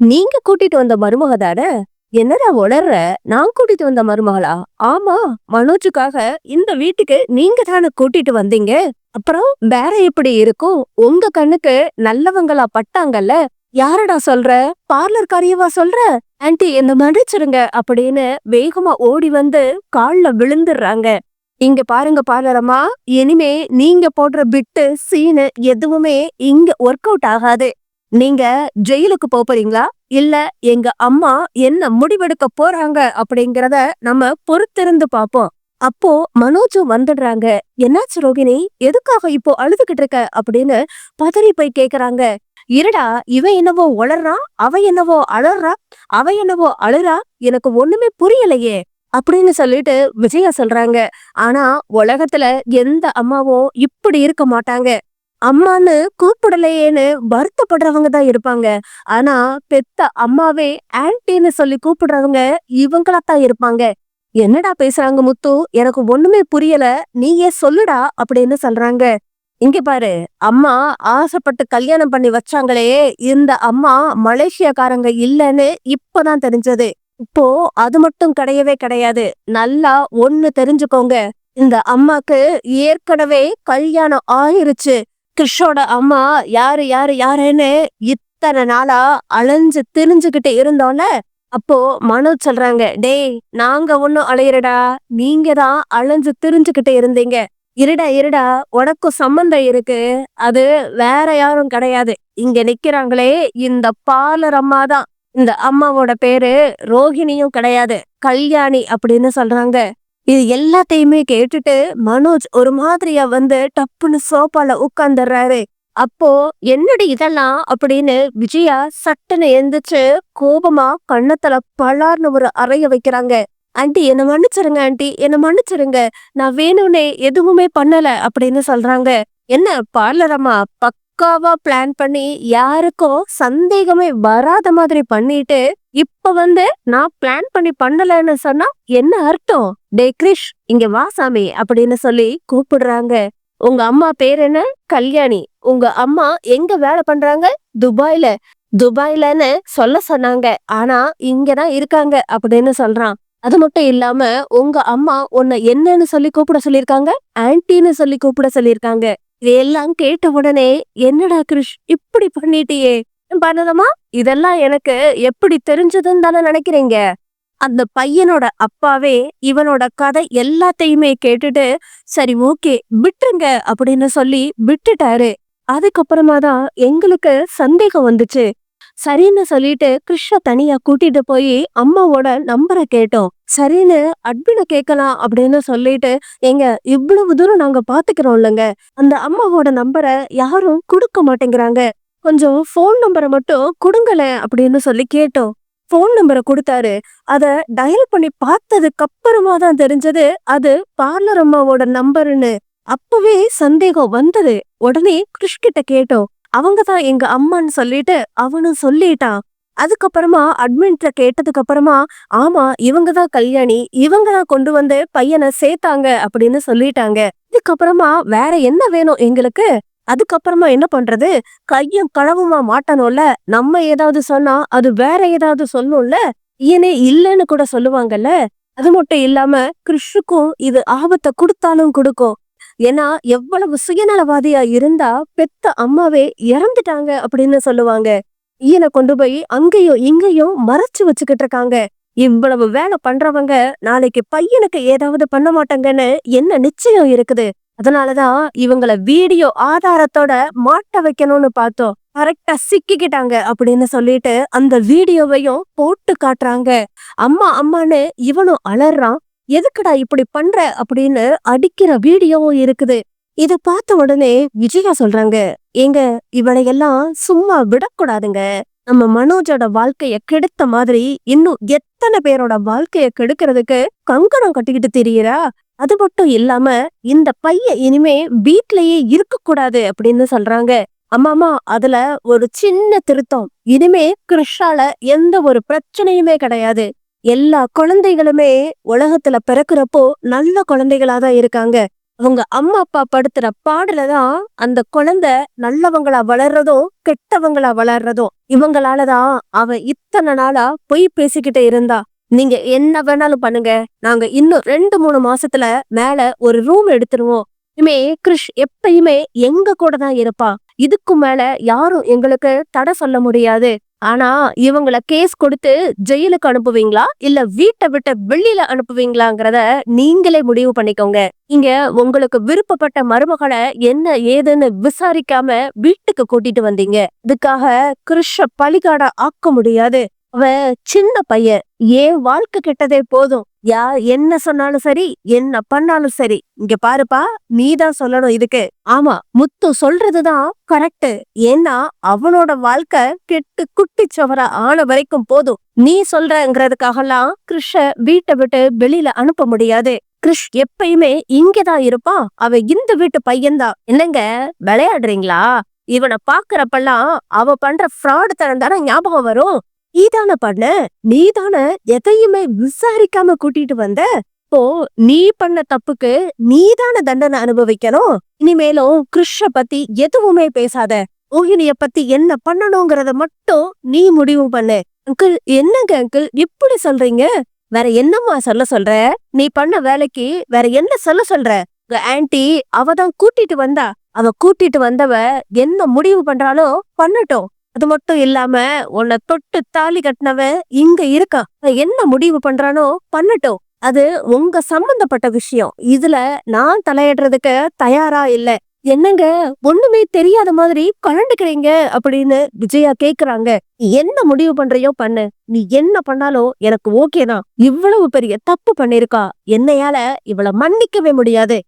நீங்க கூட்டிட்டு வந்த மருமக தானே என்னடா உளர்ற? நான் கூட்டிட்டு வந்த மருமகளா? ஆமா மனோஜுக்காக இந்த வீட்டுக்கு நீங்க தானே கூட்டிட்டு வந்தீங்க? அப்புறம் வேற எப்படி இருக்கும்? உங்க கண்ணுக்கு நல்லவங்களா பட்டாங்கல்ல? யாரடா சொல்ற? பார்லர் காரியவா சொல்ற? ஆன்டி என்ன மன்னிச்சிருங்க அப்படின்னு வேகமா ஓடி வந்து கால்ல விழுந்துடுறாங்க. இங்க பாருங்க பார்லரம்மா இனிமே நீங்க போடுற பிட்டு சீனு எதுவுமே இங்க ஒர்க் அவுட் ஆகாது. நீங்க ஜெயிலுக்கு போறீங்களா இல்ல எங்க அம்மா என்ன முடிவெடுக்க போறாங்க அப்படிங்கறத நம்ம பொறுத்திருந்து பார்ப்போம். அப்போ மனோஜும் வந்துடுறாங்க. என்னாச்சு ரோகிணி? எதுக்காக இப்போ அழுதுகிட்டு இருக்க? அப்படின்னு பதறி போய் கேக்குறாங்க. இருடா இவன் என்னவோ ஒளர்றான் அவ என்னவோ அழறா அவ என்னவோ அழுறா எனக்கு ஒண்ணுமே புரியலையே அப்படின்னு சொல்லிட்டு விஜயா சொல்றாங்க. ஆனா உலகத்துல எந்த அம்மாவும் இப்படி இருக்க மாட்டாங்க. அம்மான்னு கூப்பிடலையேன்னு வருத்தப்படுறவங்க தான் இருப்பாங்க. ஆனா பெத்த அம்மாவே ஆன்ட்டின்னு சொல்லி கூப்பிடுறவங்க இவங்களா தான் இருப்பாங்க. என்னடா பேசுறாங்க முத்து? எனக்கு ஒண்ணுமே புரியல. நீயே சொல்லுடா அப்படின்னு சொல்றாங்க. இங்க பாரு அம்மா ஆசைப்பட்டு கல்யாணம் பண்ணி வச்சாங்களே. இந்த அம்மா மலேசியாக்காரங்க இல்லைன்னு இப்பதான் தெரிஞ்சது. இப்போ அது மட்டும் கிடையவே கிடையாது. நல்லா ஒண்ணு தெரிஞ்சுக்கோங்க. இந்த அம்மாக்கு ஏற்கனவே கல்யாணம் ஆயிருச்சு. கிறிஷோட அம்மா யாரு யாரு யாருன்னு இத்தனை நாளா அலைஞ்சு திரிஞ்சுகிட்டு இருந்தோம்ல அப்போ மனோஜ் சொல்றாங்க டேய் நாங்க ஒன்னும் அலையிறடா நீங்க தான் அலைஞ்சு திரிஞ்சுகிட்டு இருந்தீங்க. இருடா இருடா உனக்கும் சம்பந்தம் இருக்கு. அது வேற யாரும் கிடையாது. இங்க நிக்கிறாங்களே இந்த பாலர் அம்மா தான். இந்த அம்மாவோட பேரு ரோஹிணியும் கிடையாது. கல்யாணி அப்படின்னு சொல்றாங்க. இது எல்லாத்தையுமே கேட்டுட்டு மனோஜ் ஒரு மாதிரியா வந்து டப்புன்னு சோபால உட்காந்துடுறாரு அப்போ என்னடி இதெல்லாம்? அப்படின்னு விஜயா சட்டுன்னு எந்திரிச்சு கோபமா கண்ணத்துல பலார்னு ஒரு அறைய வைக்கிறாங்க. ஆண்டி என்ன மன்னிச்சிருங்க ஆண்டி என்ன மன்னிச்சிருங்க. நான் வேணும்னே எதுவுமே பண்ணல அப்படின்னு சொல்றாங்க. என்ன பார்லரம்மா பக்காவா பிளான் பண்ணி யாருக்கும் சந்தேகமே வராத மாதிரி பண்ணிட்டு இப்ப வந்து நான் பிளான் பண்ணி பண்ணலன்னு சொன்னா என்ன அர்த்தம்? டே கிரிஷ் இங்க வா சாமி அப்படின்னு சொல்லி கூப்பிடுறாங்க. உங்க அம்மா பேர் என்ன? கல்யாணி. உங்க அம்மா எங்க வேலை பண்றாங்க? துபாயில. துபாய்லன்னு சொல்ல சொன்னாங்க. ஆனா இங்கதான் இருக்காங்க அப்படின்னு சொல்றான். அது மட்டும் இல்லாம உங்க அம்மா உன்னை என்னன்னு சொல்லி கூப்பிட சொல்லிருக்காங்க ஆன்டின்னு சொல்லி கூப்பிட சொல்லியிருக்காங்க. இதெல்லாம் கேட்ட உடனே என்னடா கிருஷ் இப்படி பண்ணிட்டியே? பண்ணதமா இதெல்லாம் எனக்கு எப்படி தெரிஞ்சதுன்னு தானே நினைக்கிறீங்க? அந்த பையனோட அப்பாவே இவனோட கதை எல்லாத்தையுமே கேட்டுட்டு சரி ஓகே விட்டுருங்க அப்படின்னு சொல்லி விட்டுட்டாரு. அதுக்கப்புறமா தான் எங்களுக்கு சந்தேகம் வந்துச்சு. சரின்னு சொல்லிட்டு கிருஷ்ண தனியா கூட்டிட்டு போய் அம்மாவோட நம்பரை கேட்டோம். சரின்னு அட்மினை கேட்கலாம் அப்படின்னு சொல்லிட்டு எங்க இவ்வளவு தூரம் நாங்க பாத்துக்கிறோம் இல்லைங்க. அந்த அம்மாவோட நம்பரை யாரும் கொடுக்க மாட்டேங்கிறாங்க. கொஞ்சம் ஃபோன் நம்பரை மட்டும் கொடுங்களேன் அப்படின்னு சொல்லி கேட்டோம். ஃபோன் நம்பரை கொடுத்தாரு. அதை டயல் பண்ணி பார்த்ததுக்கு அப்புறமா தான் தெரிஞ்சது அது பார்லர் அம்மாவோட நம்பர்னு அப்பவே சந்தேகம் வந்தது. உடனே கிருஷ் கிட்ட கேட்டோம். அவங்க தான் எங்க அம்மான்னு சொல்லிட்டு அவனும் சொல்லிட்டான். அதுக்கப்புறமா அட்மின்ட்ட கேட்டதுக்கு அப்புறமா ஆமா இவங்க தான் கல்யாணி. இவங்க தான் கொண்டு வந்து பையனை சேர்த்தாங்க அப்படின்னு சொல்லிட்டாங்க. இதுக்கப்புறமா வேற என்ன வேணும் எங்களுக்கு? அதுக்கப்புறமா என்ன பண்றது? கையும் களவுமா மாட்டணும்ல? நம்ம ஏதாவது சொன்னா அது வேற ஏதாவது சொல்லும்ல ஏனே இல்லைன்னு கூட சொல்லுவாங்கல்ல? அது மட்டும் இல்லாம கிருஷுக்கும் இது ஆபத்தை கொடுத்தாலும் கொடுக்கும். ஏன்னா எவ்வளவு சுயநலவாதியா இருந்தா பெத்த அம்மாவே இறந்துட்டாங்க அப்படின்னு சொல்லுவாங்க. ஈயனை கொண்டு போய் அங்கேயும் இங்கேயும் மறைச்சு வச்சுக்கிட்டு இருக்காங்க. இவ்வளவு வேலை பண்றவங்க நாளைக்கு பையனுக்கு ஏதாவது பண்ண மாட்டாங்கன்னு என்ன நிச்சயம் இருக்குது? அதனாலதான் இவங்கள வீடியோ ஆதாரத்தோட மாட்ட வைக்கணும்னு பார்த்தோம். கரெக்டா சிக்கிக்கிட்டாங்க அப்படின்னு சொல்லிட்டு அந்த வீடியோவையும் போட்டு காட்டுறாங்க. அம்மா அம்மான்னு இவனும் அலறான். எதுக்குடா இப்படி பண்ற அப்படின்னு அடிக்கிற வீடியோவும் இருக்குது. இத பார்த்த உடனே விஜயா சொல்றாங்க ஏங்க இவனையெல்லாம் சும்மா விடக்கூடாதுங்க. நம்ம மனோஜோட வாழ்க்கைய கெடுத்த மாதிரி இன்னும் எத்தனை பேரோட வாழ்க்கைய கெடுக்கிறதுக்கு கங்கணம் கட்டிக்கிட்டு தெரியுறா? அது மட்டும் இல்லாம இந்த பையன் இனிமே வீட்லயே இருக்க கூடாது அப்படின்னு சொல்றாங்க. அம்மாமா அதுல ஒரு சின்ன திருத்தம். இனிமே கிருஷ்ணால எந்த ஒரு பிரச்சனையுமே கிடையாது. எல்லா குழந்தைகளுமே உலகத்துல பிறக்கிறப்போ நல்ல குழந்தைகளா தான் இருக்காங்க. அவங்க அம்மா அப்பா படுத்துற பாடலதான் அந்த குழந்தை நல்லவங்களா வளர்றதும் கெட்டவங்களா வளர்றதும். இவங்களாலதான் அவன் இத்தனை நாளா பொய் பேசிக்கிட்டு இருந்தா. நீங்க என்ன வேணாலும் பண்ணுங்க. நாங்க இன்னும் ரெண்டு மூணு மாசத்துல மேல ஒரு ரூம் எடுத்துருவோம். இனிமே கிருஷ் எப்பயுமே எங்க கூட தான் இருப்பான் இதுக்கு மேல யாரும் எங்களுக்கு தடை சொல்ல முடியாது. ஆனா இவங்கள கேஸ் கொடுத்து ஜெயிலுக்கு அனுப்புவீங்களா? இல்ல வீட்டை விட்டு வெளியில அனுப்புவீங்களாங்கிறத நீங்களே முடிவு பண்ணிக்கோங்க. இங்க உங்களுக்கு விருப்பப்பட்ட மருமகளை என்ன ஏதுன்னு விசாரிக்காம வீட்டுக்கு கூட்டிட்டு வந்தீங்க. இதுக்காக கிருஷ பலிகாட ஆக்க முடியாது. அவன் சின்ன பையன். ஏன் வாழ்க்கை கெட்டதே போதும். யார் என்ன சொன்னாலும் சரி என்ன பண்ணாலும் சரி. இங்க பாருப்பா நீதான் சொல்லணும் இதுக்கு. ஆமா முத்து சொல்றதுதான் கரெக்ட் ஏன்னா அவனோட வாழ்க்கை கெட்டு குட்டிச்சவரா ஆன வரைக்கும் போதும். நீ சொல்றங்கிறதுக்காகலாம் கிருஷ வீட்டை விட்டு வெளியில அனுப்ப முடியாது. கிருஷ் எப்பயுமே இங்கதான் இருப்பான். அவன் இந்த வீட்டு பையன்தான். என்னங்க விளையாடுறீங்களா? இவனை பாக்குறப்பெல்லாம் அவ பண்ற ஃப்ராடு தரம் தானே ஞாபகம் வரும். நீதான பண்ண? நீதான எதையுமே விசாரிக்காம கூட்டிட்டு வந்த? இப்போ நீ பண்ண தப்புக்கு நீதான தண்டனை அனுபவிக்கணும்? இனிமேலும் கிருஷ்ண பத்தி எதுவுமே பேசாத. ஓகினிய பத்தி என்ன பண்ணணுங்கிறத மட்டும் நீ முடிவு பண்ணு. அங்கிள் என்னங்க அங்கிள் இப்படி சொல்றீங்க? வேற என்னம்மா சொல்ல சொல்ற? நீ பண்ண வேலைக்கு வேற என்ன சொல்ல சொல்ற? உங்க ஆன்டி அவ தான் கூட்டிட்டு வந்தா. அவ கூட்டிட்டு வந்தவ என்ன முடிவு பண்றாலோ பண்ணட்டும். அது மட்டும் இல்லாம உன்னை தொட்டு தாலி கட்டினவன் இங்க இருக்கா என்ன முடிவு பண்றானோ பண்ணட்டும். அது உங்க சம்பந்தப்பட்ட விஷயம். இதுல நான் தலையிடுறதுக்கு தயாரா இல்ல. என்னங்க ஒண்ணுமே தெரியாத மாதிரி கலண்டுக்கிறீங்க அப்படின்னு விஜயா கேக்குறாங்க. நீ என்ன முடிவு பண்றியோ பண்ணு. நீ என்ன பண்ணாலும் எனக்கு ஓகே தான். இவ்வளவு பெரிய தப்பு பண்ணிருக்கா. என்னையால இவளை மன்னிக்கவே முடியாது.